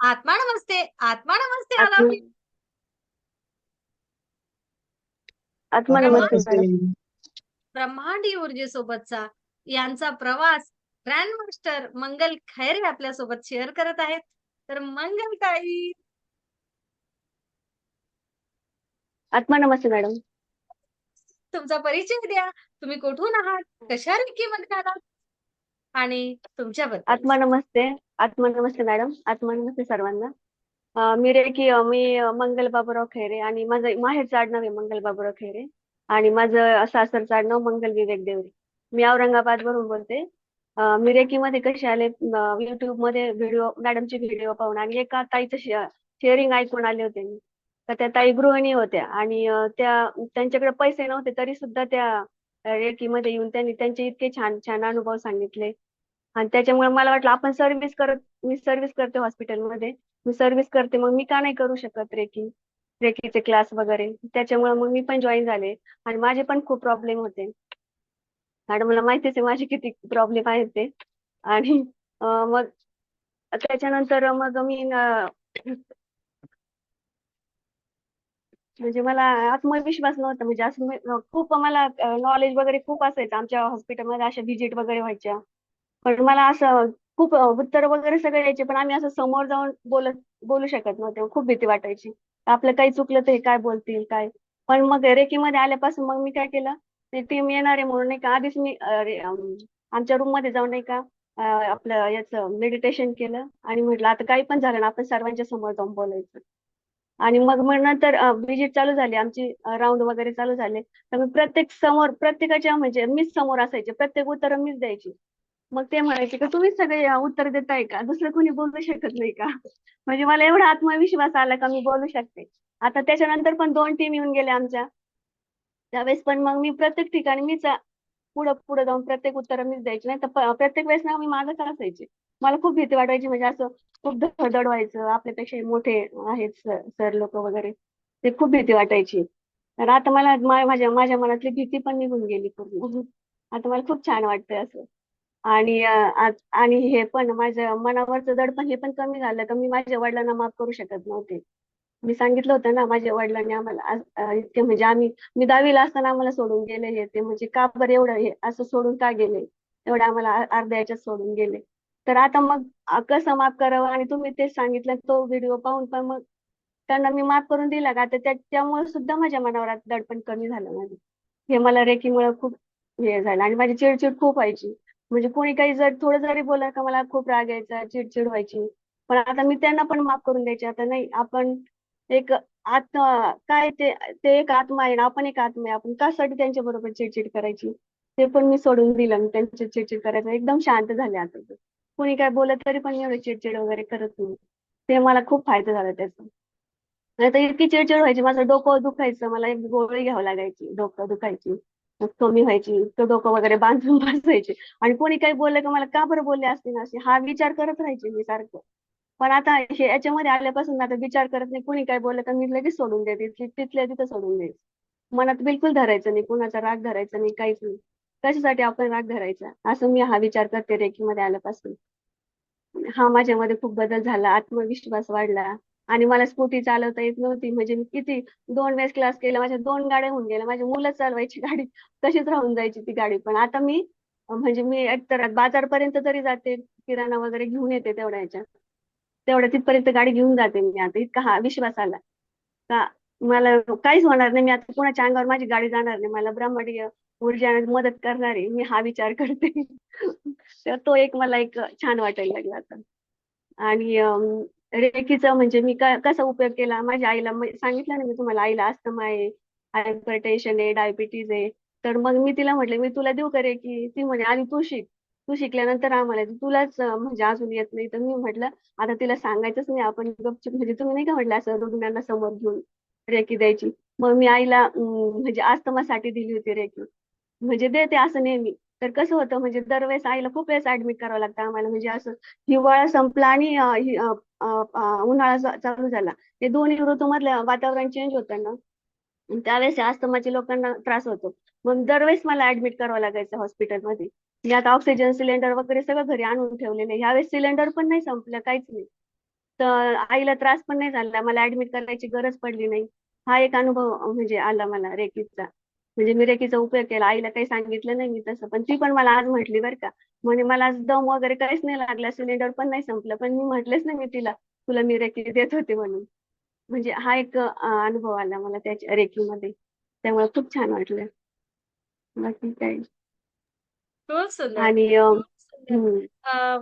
आत्मा नमस्ते आत्मा नमस्ते आला आत्मा नमस्ते. ब्रह्मांडी ऊर्जेसोबतचा यांचा प्रवास ग्रँड मास्टर मंगल खैरे आपल्यासोबत शेअर करत आहेत. तर मंगल ताई. आत्मा नमस्ते मॅडम. तुमचा परिचय द्या. तुम्ही कुठून आहात? कशा मध्ये आहात आणि तुमच्याबद्दल. आत्मा नमस्ते. नमस्ते मॅडम. आत्मनमस्ते सर्वांना. अं, मी रेकी अं, मी अं, मंगल बाबूराव खैरे आणि माझं माहेरचं आडनाव आहे मंगल बाबूराव खैरे आणि माझं सासरचं आडनाव मंगल विवेक देवरे. मी औरंगाबाद वरून बोलते. अं, मी रेकीमध्ये कसे आले? युट्यूबमध्ये व्हिडिओ मॅडमचे व्हिडिओ पाहून आणि एका ताईचं शेअरिंग ऐकून आले होते मी. तर त्या ताई गृहिणी होत्या आणि अं, त्या त्यांच्याकडे पैसे नव्हते तरी सुद्धा त्या रेकीमध्ये येऊन त्यांनी त्यांचे इतके छान छान अनुभव सांगितले. आणि त्याच्यामुळे मला वाटलं आपण सर्व्हिस करत मी सर्व्हिस करते हॉस्पिटलमध्ये मी सर्व्हिस करते मग मी का नाही करू शकत रेकी रेकीचे क्लास वगैरे? त्याच्यामुळे मग मी पण जॉईन झाले आणि माझे पण खूप प्रॉब्लेम होते. मॅडम मला माहितीच आहे माझे किती प्रॉब्लेम आहेत ते. आणि मग त्याच्यानंतर मग मी म्हणजे मला आत्मविश्वास नव्हता म्हणजे असं खूप मला नॉलेज वगैरे खूप असायचं. आमच्या हॉस्पिटलमध्ये अशा व्हिजिट वगैरे व्हायच्या. पण मला असं खूप उत्तर वगैरे सगळे यायचे पण आम्ही असं समोर जाऊन बोलत बोलू शकत नव्हते. खूप भीती वाटायची. आपलं काही चुकलं तर हे काय बोलतील काय? पण मग रेकीमध्ये आल्यापासून मग मी काय केलं? ते टीम येणार आहे म्हणून नाही का आधीच मी आमच्या रूममध्ये जाऊन नाही का आपलं याचं मेडिटेशन केलं आणि म्हटलं आता काही पण झालं ना आपण सर्वांच्या समोर जाऊन बोलायचं. आणि मग मग नंतर विजिट चालू झाली. आमची राऊंड वगैरे चालू झाले. तर मी प्रत्येक समोर प्रत्येकाच्या म्हणजे मीच समोर असायचे. प्रत्येक उत्तर मीच द्यायची. मग ते म्हणायचे का तुम्हीच सगळे उत्तर देताय का? दुसरं कोणी बोलू शकत नाही का? म्हणजे मला एवढा आत्मविश्वास आला का मी बोलू शकते. आता त्याच्यानंतर पण दोन टीम येऊन गेल्या आमच्या. त्यावेळेस पण मग मी प्रत्येक ठिकाणी मीच पुढं पुढे जाऊन प्रत्येक उत्तर मीच द्यायची. नाही तर प्रत्येक वेळेस ना मी मागच असायचे. मला खूप भीती वाटायची म्हणजे असं खूप धडधड व्हायचं आपल्यापेक्षा मोठे आहेत सर लोक वगैरे. ते खूप भीती वाटायची. तर आता मला माझ्या माझ्या मनातली भीती पण निघून गेली पूर्ण. आता मला खूप छान वाटतंय असं. आणि आज- आणि हे पण माझ्या मनावरचं दडपण हे पण कमी झालं का मी माझ्या वडिलांना माफ करू शकत नव्हते. मी सांगितलं होतं ना माझ्या वडिलांनी आम्हाला इतके म्हणजे आम्ही मी दहावीला असताना आम्हाला सोडून गेले हे ते म्हणजे का बरं एवढं हे असं सोडून का गेले? एवढं आम्हाला अर्ध्या याच्यात सोडून गेले. तर आता मग कसं माफ करावं? आणि तुम्ही तेच सांगितलं तो व्हिडिओ पाहून पण मग त्यांना मी माफ करून दिला का? तर त्या- त्यामुळे सुद्धा माझ्या मनावर दडपण कमी झालं माझं. हे मला रेकीमुळे खूप हे झालं आणि माझी चिडचिड खूप व्हायची. म्हणजे कोणी काही जर थोडं जरी बोललं का मला खूप राग यायचा चिडचिड व्हायची पण आता मी त्यांना पण माफ करून द्यायची. आता नाही आपण एक आत्मा काय ते ते एक आत्मा आहे ना आपण एक आत्मा आहे. आपण कासाठी त्यांच्या बरोबर चिडचिड करायची? ते पण मी सोडून दिलं मी त्यांची चिडचिड करायचं. एकदम शांत झाले आता ते. कोणी काय बोलत तरी पण मी एवढे चिडचिड वगैरे करत नाही. ते मला खूप फायदा झाला त्याचा. नाही तर इतकी चिडचिड व्हायची माझं डोकं दुखायचं. मला एक गोळी घ्यावं लागायची डोकं दुखायची. मग कमी व्हायची इतकं डोकं वगैरे बांधून बसायचे. आणि कोणी काही बोललं का मला का बरं बोलले असते असे? हा विचार करत राहायचे मी सारखं. पण आता हे याच्यामध्ये आल्यापासून आता विचार करत नाही. कोणी काय बोललं तर मी लगेच सोडून देते. तिथल्या तिथं सोडून द्यायचं मनात बिलकुल धरायचं नाही. कुणाचा राग धरायचा नाही. काहीच नाही. कशासाठी आपण राग धरायचा? असं मी हा विचार करते रेखीमध्ये आल्यापासून. हा माझ्यामध्ये खूप बदल झाला. आत्मविश्वास वाढला. आणि मला स्कूटी चालवता येत नव्हती. म्हणजे मी किती दोन वेळेस क्लास केला माझ्या दोन गाड्या होऊन गेल्या. माझी मुलं चालवायची गाडी तशीच राहून जायची ती गाडी. पण आता मी म्हणजे मी एकतर बाजारपर्यंत तरी जाते किराणा वगैरे घेऊन येते तेवढ्या ह्याच्यात तेवढ्या तिथपर्यंत गाडी घेऊन जाते मी आता. इतका हा विश्वास आला. का मला काहीच होणार नाही. मी आता कुणाच्या अंगावर माझी गाडी जाणार नाही. मला ब्रह्मडीय ऊर्जा मदत करणारी मी हा विचार करते. तर तो एक मला एक छान वाटायला लागला आता. आणि अम, रेकीचा म्हणजे मी का कसा उपयोग केला? माझ्या आईला सांगितलं ना मी तुम्हाला आईला अस्थमा आहे हायपरटेन्शन आहे डायबिटीज आहे. तर मग मी तिला म्हटलं मी तुला देऊ का रेकी ती म्हणे आणि तू शिक. तू शिकल्यानंतर आम्हाला तुलाच म्हणजे अजून येत नाही. तर मी म्हटलं आता तिला सांगायचंच नाही. आपण गपचूप म्हणजे तुम्ही नाही का म्हटलं असं रुग्णांना समोर घेऊन रेकी द्यायची? मग मी आईला म्हणजे अस्थमासाठी दिली होती रेकी. म्हणजे देते असं नेहमी. तर कसं होतं म्हणजे दरवेळेस आईला खूप वेळेस ऍडमिट करावं लागतं आम्हाला. म्हणजे असं हिवाळा संपला आणि उन्हाळा चालू झाला. ते दोन्ही ऋतूमधलं वातावरण चेंज होतं ना. त्यावेळेस अस्थमाच्या लोकांना त्रास होतो. मग दरवेळेस मला ऍडमिट करावं लागायचं हॉस्पिटलमध्ये मी आता ऑक्सिजन सिलेंडर वगैरे सगळं घरी आणून ठेवलेलं आहे. यावेळेस सिलेंडर पण नाही संपलं काहीच नाही. तर आईला त्रास पण नाही झाला. मला ऍडमिट करायची गरज पडली नाही. हा एक अनुभव म्हणजे आला मला रेकीचा. म्हणजे मी रेकीचा उपयोग केला. आईला काही सांगितलं नाही मी तसं. पण ती पण मला आज म्हटली बरं का. म्हणे मला आज दम वगैरे काहीच नाही लागला. सिलेंडर पण नाही संपलं. पण मी म्हटलेच नाही मी तिला तुला मी रेकी देत होते म्हणून. म्हणजे हा एक अनुभव आला मला त्याच्या रेकीमध्ये. त्यामुळे खूप छान वाटलं. बाकी काय आणि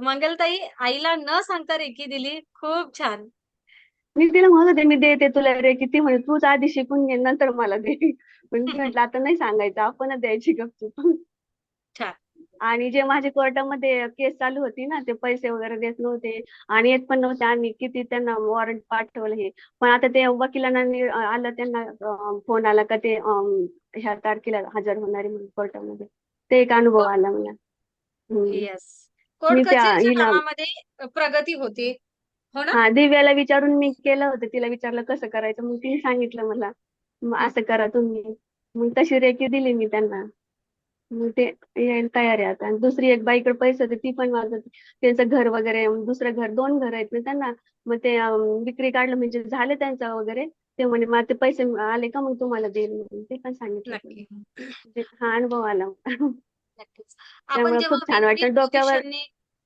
मंगलताई आईला न सांगता रेकी दिली. खूप छान. मी तिला म्हणत होते मी देते तुला रेकी. ती म्हणे तूच आधी शिकून घे नंतर मला दे. पण मी म्हटलं आता नाही सांगायचं आपणच द्यायची गपचूप. छान. आणि जे माझे कोर्टामध्ये केस चालू होती ना ते पैसे वगैरे देत नव्हते. आणि येत पण नव्हते आणि किती त्यांना वॉरंट पाठवलं हे. पण आता ते वकिलांना आलं त्यांना फोन आला का ते ह्या तारखेला हजर होणार आहे म्हणून कोर्टामध्ये. ते एक अनुभव आला मला. प्रगती होते. हो ना? हा दिव्याला विचारून मी केलं होतं. तिला विचारलं कसं करायचं? मग तिने सांगितलं मला. मग असं करा तुम्ही. मग तशी रेकी दिली मी त्यांना. मग ते यायला तयार आहे आता आणि दुसरी एक बाईकडे पैसे होते ती पण होती. त्यांचं घर वगैरे दुसरं घर दोन घर आहेत ना त्यांना. मग ते विक्री काढलं म्हणजे झाले त्यांचं वगैरे. ते म्हणे मग ते पैसे आले का मग तुम्हाला देईल? ते पण सांगितलं. म्हणजे हा अनुभव आला. आपण खूप छान वाटतं डोक्यावर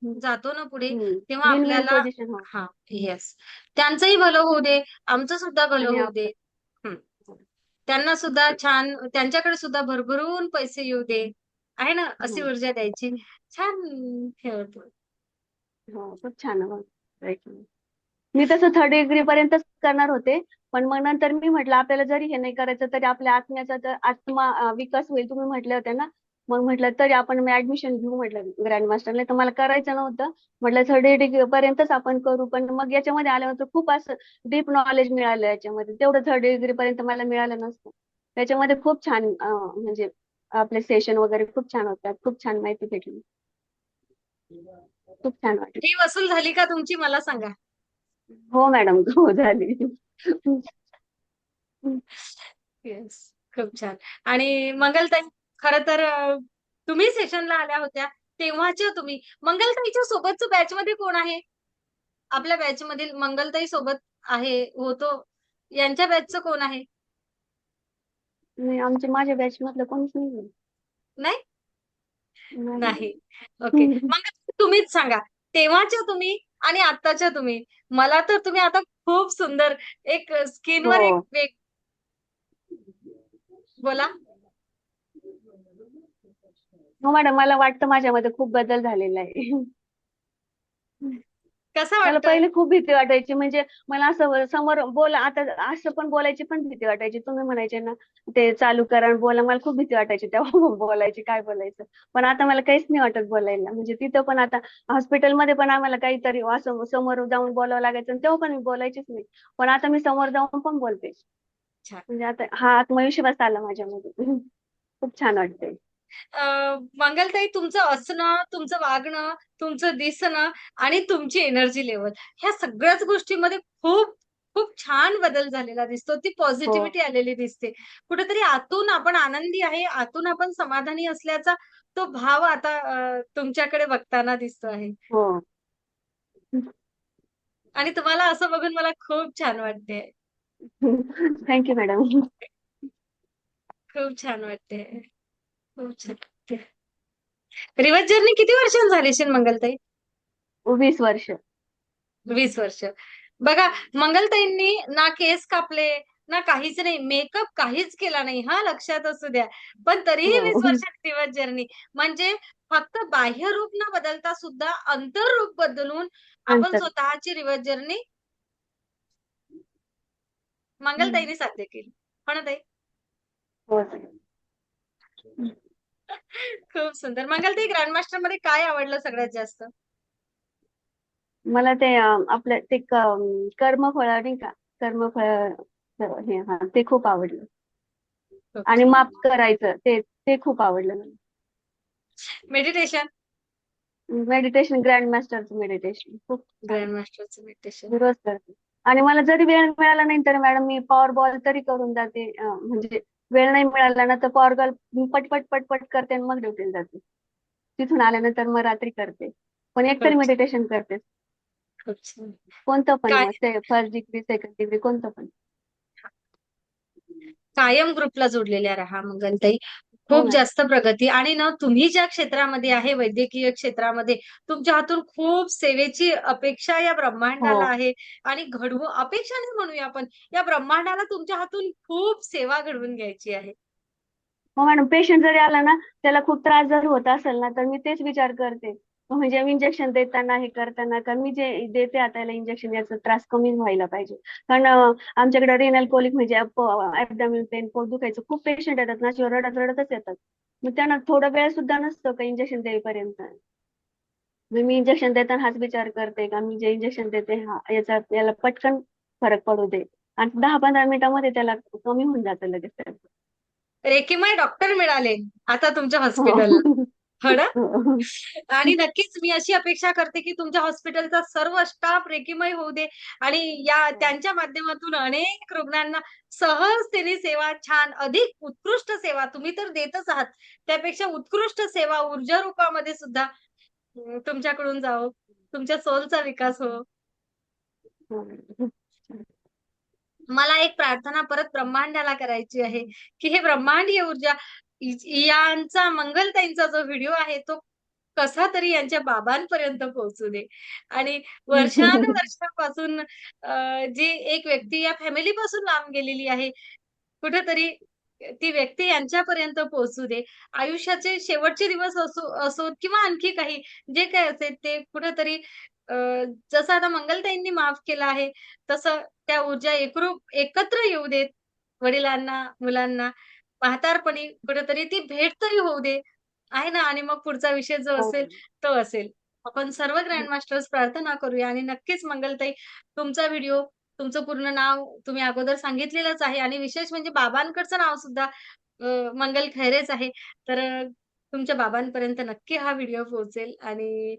जातो ना पुढे तेव्हा आपल्याला हो येस त्यांचंही भलं होऊ दे. आमचं सुद्धा भलं होऊ दे. त्यांना सुद्धा छान त्यांच्याकडे सुद्धा भरभरून पैसे येऊ दे. आहे ना? अशी हम्म. ऊर्जा द्यायची. छान हे होतं. हो खूप छान हो. मी तसं थर्ड डिग्री पर्यंतच करणार होते. पण मग नंतर मी म्हटलं आपल्याला जरी हे नाही करायचं तरी आपल्या आत्म्याचा तर आत्मा विकास होईल. तुम्ही म्हटले होते ना? मग म्हटलं तरी आपण मी ऍडमिशन घेऊ म्हटलं ग्रँड मास्टरला तर मला करायचं नव्हतं. म्हटलं थर्ड डिग्री पर्यंतच आपण करू. पण मग याच्यामध्ये आल्यानंतर खूप असं डीप नॉलेज मिळालं याच्यामध्ये. तेवढं थर्ड डिग्री पर्यंत मला मिळालं नसतं. त्याच्यामध्ये खूप छान म्हणजे आपले सेशन वगैरे खूप छान होतात. खूप छान माहिती भेटली. खूप छान वाटलं. ही वसूल झाली का तुमची? मला सांगा. हो मॅडम हो झाली. येस खूप छान. आणि मंगलताई? खरं तर तुम्ही सेशनला आल्या होत्या तेव्हाच्या तुम्ही. मंगलताईच्या सोबतचं बॅच मध्ये कोण आहे? आपल्या बॅच मधील मंगलताई सोबत आहे होतो. यांच्या बॅचचं कोण आहे? नाही आमच्या माझ्या बॅच मधलं कोणीच नाही नाही? ओके मग तुम्हीच सांगा. तेव्हाच्या तुम्ही आणि आत्ताच्या तुम्ही. मला तर तुम्ही आता खूप सुंदर एक स्किनवर एक हो. वेग बोला. हो मॅडम मला वाटतं माझ्यामध्ये खूप बदल झालेला आहे. कसं मला वाटतं पहिले खूप भीती वाटायची. म्हणजे मला असं समोर बोला आता असं पण बोलायची पण भीती वाटायची. तुम्ही म्हणायचे ना ते चालू करा आणि बोला. मला खूप भीती वाटायची तेव्हा बोलायची काय बोलायचं. पण आता मला काहीच नाही वाटत बोलायला. म्हणजे तिथं पण आता हॉस्पिटलमध्ये पण आम्हाला काहीतरी असं समोर जाऊन बोलावं लागायचं आणि तेव्हा पण मी बोलायचीच नाही. पण आता मी समोर जाऊन पण बोलते. म्हणजे आता हा आत्मविश्वास आला माझ्यामध्ये. खूप छान वाटतंय. मंगलताई तुमचं असणं तुमचं वागणं तुमचं दिसणं आणि तुमची एनर्जी लेवल ह्या सगळ्याच गोष्टींमध्ये खूप खूप छान बदल झालेला दिसतो. ती पॉझिटिव्हिटी आलेली दिसते. कुठेतरी आतून आपण आनंदी आहे आतून आपण समाधानी असल्याचा तो भाव आता तुमच्याकडे बघताना दिसतो आहे. हो. आणि तुम्हाला असं बघून मला खूप छान वाटते. थँक्यू मॅडम खूप छान वाटते. रिवर्स जर्नी किती वर्षांनी झाली असेल मंगलताई? वीस वर्ष. वीस वर्ष. बघा मंगलताईंनी ना केस कापले ना काहीच नाही. मेकअप काहीच केला नाही. हा लक्षात असू द्या. पण तरीही हो. वीस वर्षात रिवर्स जर्नी. म्हणजे फक्त बाह्य रूप न बदलता सुद्धा अंतर रूप बदलून आपण. स्वतःची रिवर्स जर्नी मंगलताईने साध्य केली. हो ना ताई? हो. खूप सुंदर. मंगलताई ग्रँडमास्टरमध्ये काय आवडलं सगळ्यात जास्त? मला ते अं, आपलं ते क- कर्मफळ नाही का? कर्मफळ हे हा ते खूप आवडलं. आणि माफ करायचं ते ते खूप आवडलं मला. मेडिटेशन मेडिटेशन ग्रँड मास्टरचं मेडिटेशन खूप ग्रँडमास्टरचं मेडिटेशन मी रोज करते आणि मला जरी वेळ मिळाला नाही तर मॅडम मी पॉवर बॉल तरी करून जाते अं, म्हणजे वेळ नाही मिळाला ना तर पॉवर बॉल पटपट पटपट करते आणि मग ड्युटीला जाते. तिथून आल्यानंतर मग रात्री करते. पण एकतरी अच्छा. मेडिटेशन करते. कोणतं पण काय? मग फर्स्ट डिग्री सेकंड डिग्री कोणतं पण. कायम ग्रुपला जोडलेल्या राहा मंगलताई हो खूप मॅडम जास्त प्रगती. आणि ना तुम्ही ज्या क्षेत्रामध्ये आहे वैद्यकीय क्षेत्रामध्ये तुमच्या हातून खूप सेवेची अपेक्षा या ब्रह्मांडाला हो. आहे. आणि घडवू अपेक्षा नाही म्हणूया आपण. या ब्रह्मांडाला तुमच्या हातून खूप सेवा घडवून घ्यायची आहे. हो मॅडम. पेशंट जरी आला ना त्याला खूप त्रास जर होत असेल ना तर मी तेच विचार करते. म्हणजे इंजेक्शन देताना हे करताना का मी जे देते आता याला इंजेक्शन याचा त्रास कमी व्हायला पाहिजे. कारण आमच्याकडे रेनल कोलिक म्हणजे ऍबडॉमिन पेन पोट दुखायचं खूप पेशंट येतात ना रडत रडतच येतात. मग त्यांना थोडा वेळ सुद्धा नसतो का इंजेक्शन देईपर्यंत? मी इंजेक्शन देताना हाच विचार करते का मी जे इंजेक्शन देते हा याचा याला पटकन फरक पडू दे. आणि दहा पंधरा मिनिटांमध्ये त्याला कमी होऊन जातं लगेच. रेकीमय डॉक्टर मिळाले आता तुमच्या हॉस्पिटलला हो ना? आणि नक्कीच मी अशी अपेक्षा करते की तुमच्या हॉस्पिटलचा सर्व स्टाफ रेकीमय होऊ दे. आणि या त्यांच्या माध्यमातून अनेक रुग्णांना सहजतेने सेवा छान अधिक उत्कृष्ट सेवा तुम्ही तर देतच आहात. त्यापेक्षा उत्कृष्ट सेवा ऊर्जा रूपामध्ये सुद्धा तुमच्याकडून जाओ तुमच्या सोलचा विकास हो. मला एक प्रार्थना परत ब्रह्मांडाला करायची आहे की हे ब्रह्मांडीय ऊर्जा यांचा मंगलताईंचा जो व्हिडिओ आहे तो कसा तरी यांच्या बाबांपर्यंत पोहोचू दे. आणि वर्षानुवर्षापासून जी एक व्यक्ती या फॅमिली पासून लांब गेलेली आहे कुठेतरी ती व्यक्ती यांच्यापर्यंत पोहोचू दे. आयुष्याचे शेवटचे दिवस असो असोत किंवा आणखी काही जे काय असेल ते कुठेतरी जसं आता मंगलताईंनी माफ केला आहे तसं त्या ऊर्जा एकरूप एकत्र येऊ देत वडिलांना मुलांना. म्हातारपणी कुठेतरी ती भेट तरी होऊ दे. आहे ना? आणि मग पुढचा विषय जो हो. असेल तो असेल. आपण सर्व ग्रँड मास्टर्स प्रार्थना करूया आणि नक्कीच मंगलताई तुमचा व्हिडिओ तुमचं पूर्ण नाव तुम्ही अगोदर सांगितलेलंच आहे आणि विशेष म्हणजे बाबांकडचं नाव सुद्धा मंगल खैरेच आहे. तर तुमच्या बाबांपर्यंत नक्की हा व्हिडिओ पोहोचेल आणि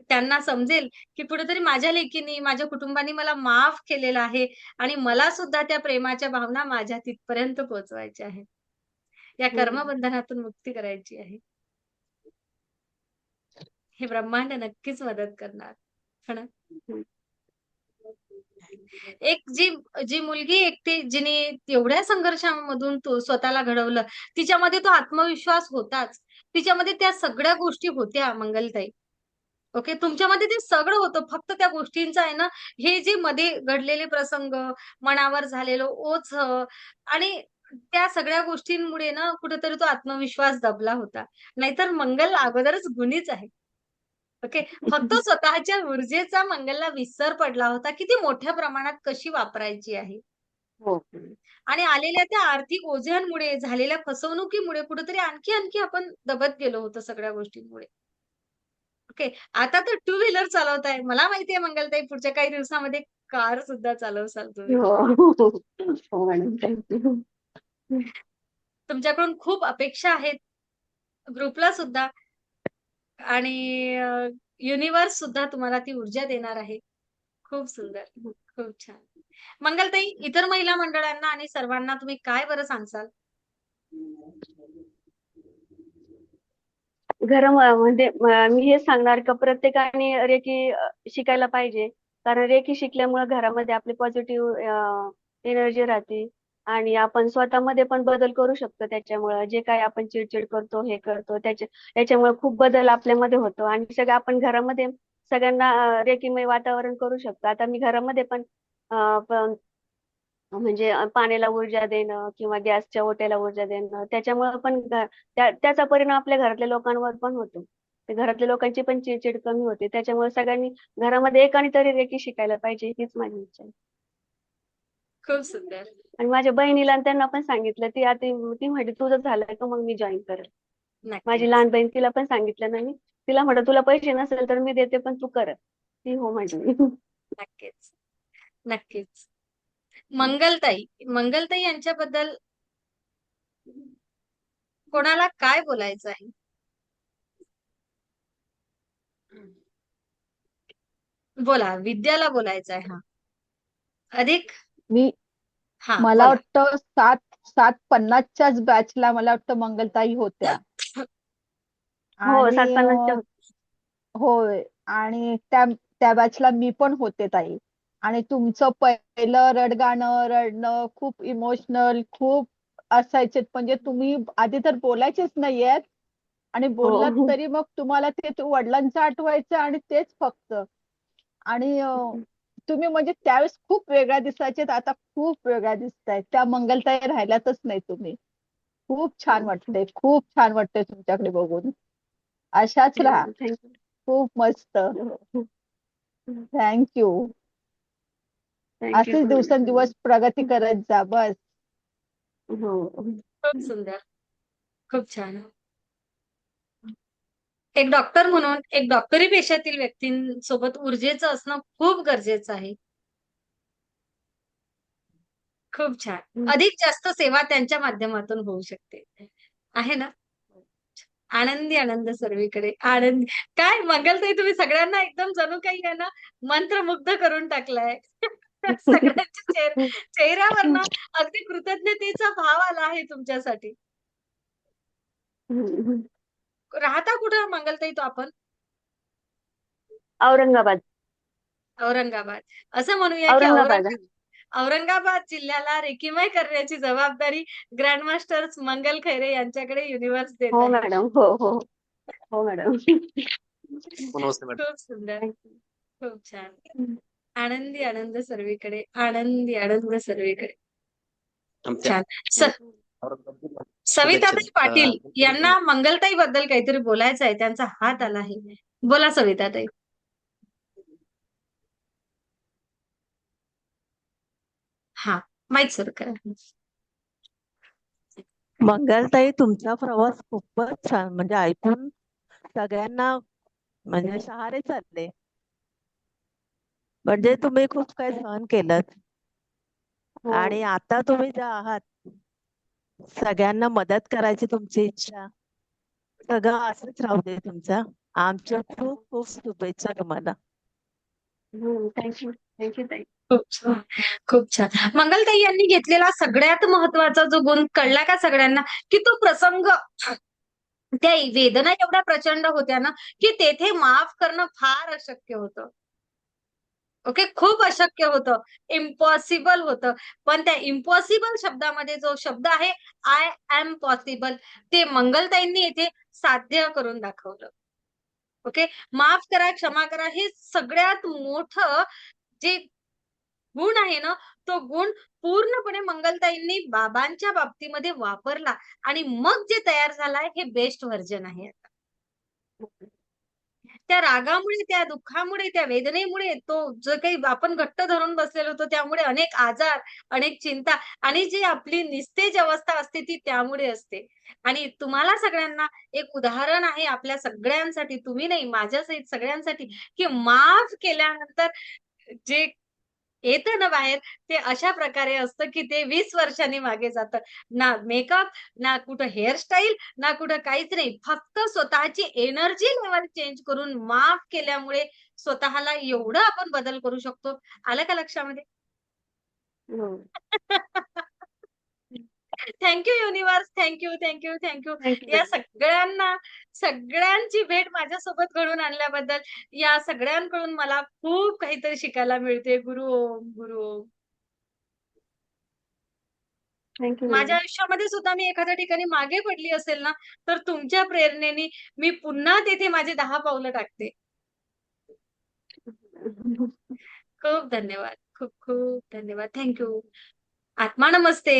त्यांना समजेल की कुठेतरी माझ्या लेकीने माझ्या कुटुंबाने मला माफ केलेलं आहे आणि मला सुद्धा त्या प्रेमाच्या भावना माझ्या तिथपर्यंत पोहोचवायच्या आहेत. या हम्म. कर्मबंधनातून मुक्ती करायची आहे हे ब्रह्मांड नक्कीच मदत करणार हो ना? एक जी जी मुलगी एकटी जिने एवढ्या संघर्षामधून तो स्वतःला घडवलं तिच्यामध्ये तो आत्मविश्वास होताच तिच्यामध्ये त्या सगळ्या गोष्टी होत्या मंगलताई ओके तुमच्यामध्ये ते सगळं होतं फक्त त्या गोष्टींचं आहे ना हे जे मध्ये घडलेले प्रसंग मनावर झालेलं ओझ आणि त्या सगळ्या गोष्टींमुळे ना कुठेतरी तो आत्मविश्वास दबला होता नाहीतर मंगल अगोदरच गुणीच आहे ओके फक्त स्वतःच्या ऊर्जेचा मंगलला विसर पडला होता की ती मोठ्या प्रमाणात कशी वापरायची आहे हो. आणि आलेल्या त्या आर्थिक ओझ्यांमुळे झालेल्या फसवणुकीमुळे कुठेतरी आणखी आणखी आपण दबत गेलो होतो सगळ्या गोष्टींमुळे ओके आता तर टू व्हीलर चालवताय मला माहितीये मंगलताई पुढच्या काही दिवसामध्ये कार सुद्धा चालवसाल तुम्ही हो. हो तुमच्याकडून खूप अपेक्षा आहेत. ग्रुपला सुद्धा. आणि युनिव्हर्स सुद्धा तुम्हाला ती ऊर्जा देणार आहे. खूप सुंदर. खूप छान. मंगलताई इतर महिला मंडळांना आणि सर्वांना तुम्ही काय बरं सांगसाल? घर म्हणजे मी हे सांगणार का प्रत्येकाने रेकी शिकायला पाहिजे. कारण रेकी शिकल्यामुळे घरामध्ये आपली पॉझिटिव्ह एनर्जी राहते. आणि आपण स्वतःमध्ये पण बदल करू शकतो त्याच्यामुळे. जे काही आपण चिडचिड करतो हे करतो त्याच्या त्याच्यामुळे खूप बदल आपल्यामध्ये होतो. आणि सगळं आपण घरामध्ये सगळ्यांना रेखीमय रेकीमय वातावरण करू शकतो. आता मी घरामध्ये पण म्हणजे पाण्याला ऊर्जा देणं किंवा गॅसच्या ओट्याला ऊर्जा देणं त्याच्यामुळे पण त्याचा परिणाम आपल्या घरातल्या लोकांवर पण होतो. घरातल्या लोकांची पण चिडचिड कमी होते. त्याच्यामुळे सगळ्यांनी घरामध्ये एकाने तरी रेकी शिकायला पाहिजे हीच माझी इच्छा आहे. खूप सुंदर. आणि माझ्या बहिणीला आणि त्यांना पण सांगितलं ती आता ती म्हटली तुझं झालंय का मग मी जॉईन करेल माझी लहान बहीण तिला पण सांगितलं ना मी तिला म्हटलं तुला पैसे नसेल तर मी देते पण तू कर. ती हो म्हटली नक्कीच. नक्कीच. मंगलताई मंगलताई यांच्याबद्दल कोणाला काय बोलायचं आहे? बोला विद्याला बोलायचं आहे हा. अधिक? मी हा मला बोला. वाटतं सात सात पन्नासच्याच बॅचला मला वाटतं मंगलताई होत्या. हो आणि अं, होय. आणि त्या त्या बॅचला मी पण होते ताई. आणि तुमचं पहिलं रडगाणं रडणं खूप इमोशनल खूप असायचे. म्हणजे तुम्ही आधी तर बोलायचेच नाहीयेत. आणि बोललात हो. तरी मग तुम्हाला ते ते वडिलांचं आठवायचं आणि तेच फक्त. आणि अं, तुम्ही म्हणजे त्यावेळेस खूप वेगळ्या दिसायचे आता खूप वेगळ्या दिसतायत. त्या मंगलताई राहिल्यातच नाही तुम्ही. खूप छान वाटतंय खूप छान वाटतंय तुमच्याकडे बघून. अशाच राहा. थँक्यू खूप मस्त. थँक्यू थँक्यू असेच दिवसेंदिवस प्रगती करत जा बस. हो. खूप सुंदर. खूप छान. एक डॉक्टर म्हणून एक डॉक्टरी पेशातील व्यक्तींसोबत ऊर्जेचं असणं खूप गरजेचं आहे. खूप छान. अधिक जास्त सेवा त्यांच्या माध्यमातून होऊ शकते. आहे ना? आनंदी आनंद सर्वीकडे. आनंदी. काय? मंगलताई तुम्ही सगळ्यांना एकदम जणू काही आहे ना? मंत्रमुग्ध करून टाकलाय. सगळ्यांच्या चेह- चेहऱ्यावरनं अगदी कृतज्ञतेचा भाव आला आहे तुमच्यासाठी. राहता कुठं मंगलताई तो आपण? औरंगाबाद. औरंगाबाद. असं म्हणूया की औरंगाबाद. औरंग- औरंगाबाद जिल्ह्याला रेकीमय करण्याची जबाबदारी ग्रँड मास्टर्स मंगल खैरे यांच्याकडे युनिव्हर्स देत हो आहे. मॅडम हो हो. हो मॅडम. नमस्ते मॅडम. खूप सुंदर. खूप छान. आनंदी आनंद सर्वीकडे. आनंदी आनंद सर्वीकडे. आमच्या छान. स- सविताताई. पाटील यांना मंगलताई बद्दल काहीतरी बोलायचं आहे. त्यांचा हात आला आहे. बोला सविताताई. हा माईक सुरू करा. मंगलताई तुमचा प्रवास खूपच छान म्हणजे ऐकून सगळ्यांना म्हणजे शहारे चालले. म्हणजे तुम्ही खूप काही सहन केलं हो. आणि आता तुम्ही ज्या आहात सगळ्यांना मदत करायची तुमची इच्छा. सगळं असंच राहू दे तुमचं. आमच्या खूप खूप शुभेच्छा तुम्हाला. थँक्यू थँक्यू ताई. खूप छान खूप छान. मंगलताई यांनी घेतलेला सगळ्यात महत्त्वाचा जो गुण कळला का सगळ्यांना? की तो प्रसंग. त्या वेदना एवढ्या प्रचंड होत्या ना की तेथे माफ करणं फार अशक्य होतं. ओके? खूप अशक्य होतं. इम्पॉसिबल होतं. पण त्या इम्पॉसिबल शब्दामध्ये जो शब्द आहे आय एम पॉसिबल ते मंगलताईंनी येथे साध्य करून दाखवलं. ओके? माफ करा क्षमा करा हे सगळ्यात मोठं जे गुण आहे ना तो गुण पूर्णपणे मंगलताईंनी बाबांच्या बाबतीमध्ये वापरला आणि मग जे तयार झालाय हे बेस्ट व्हर्जन आहे. त्या रागामुळे त्या दुःखामुळे त्या वेदनेमुळे तो जो काही आपण घट्ट धरून बसलेलो होतो त्यामुळे अनेक आजार अनेक चिंता आणि जी आपली निस्तेज अवस्था असते ती त्यामुळे असते. आणि तुम्हाला सगळ्यांना एक उदाहरण आहे आपल्या सगळ्यांसाठी तुम्ही नाही माझ्या सहित सगळ्यांसाठी की माफ केल्यानंतर जे येतं ना बाहेर ते अशा प्रकारे असतं की ते वीस वर्षांनी मागे जातं. ना मेकअप ना कुठं हेअरस्टाईल ना कुठं काहीच नाही. फक्त स्वतःची एनर्जी लेवल चेंज करून माफ केल्यामुळे स्वतःला एवढं आपण बदल करू शकतो. आलं का लक्षामध्ये? हो. Thank you universe thank you thank you thank you या सगळ्यांना सगळ्यांची भेट माझ्यासोबत घडून आणल्याबद्दल या सगळ्यांकडून मला खूप काहीतरी शिकायला मिळते गुरु ओम गुरु ओम. थँक्यू माझ्या आयुष्यामध्ये सुद्धा मी एखाद्या ठिकाणी मागे पडली असेल ना तर तुमच्या प्रेरणेने मी पुन्हा तेथे माझे दहा पावलं टाकते. खूप धन्यवाद. खूप खूप धन्यवाद. थँक्यू आत्मा नमस्ते.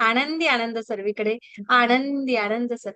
आनंदी आनंद सर्वीकडे. आनंदी आनंद सर.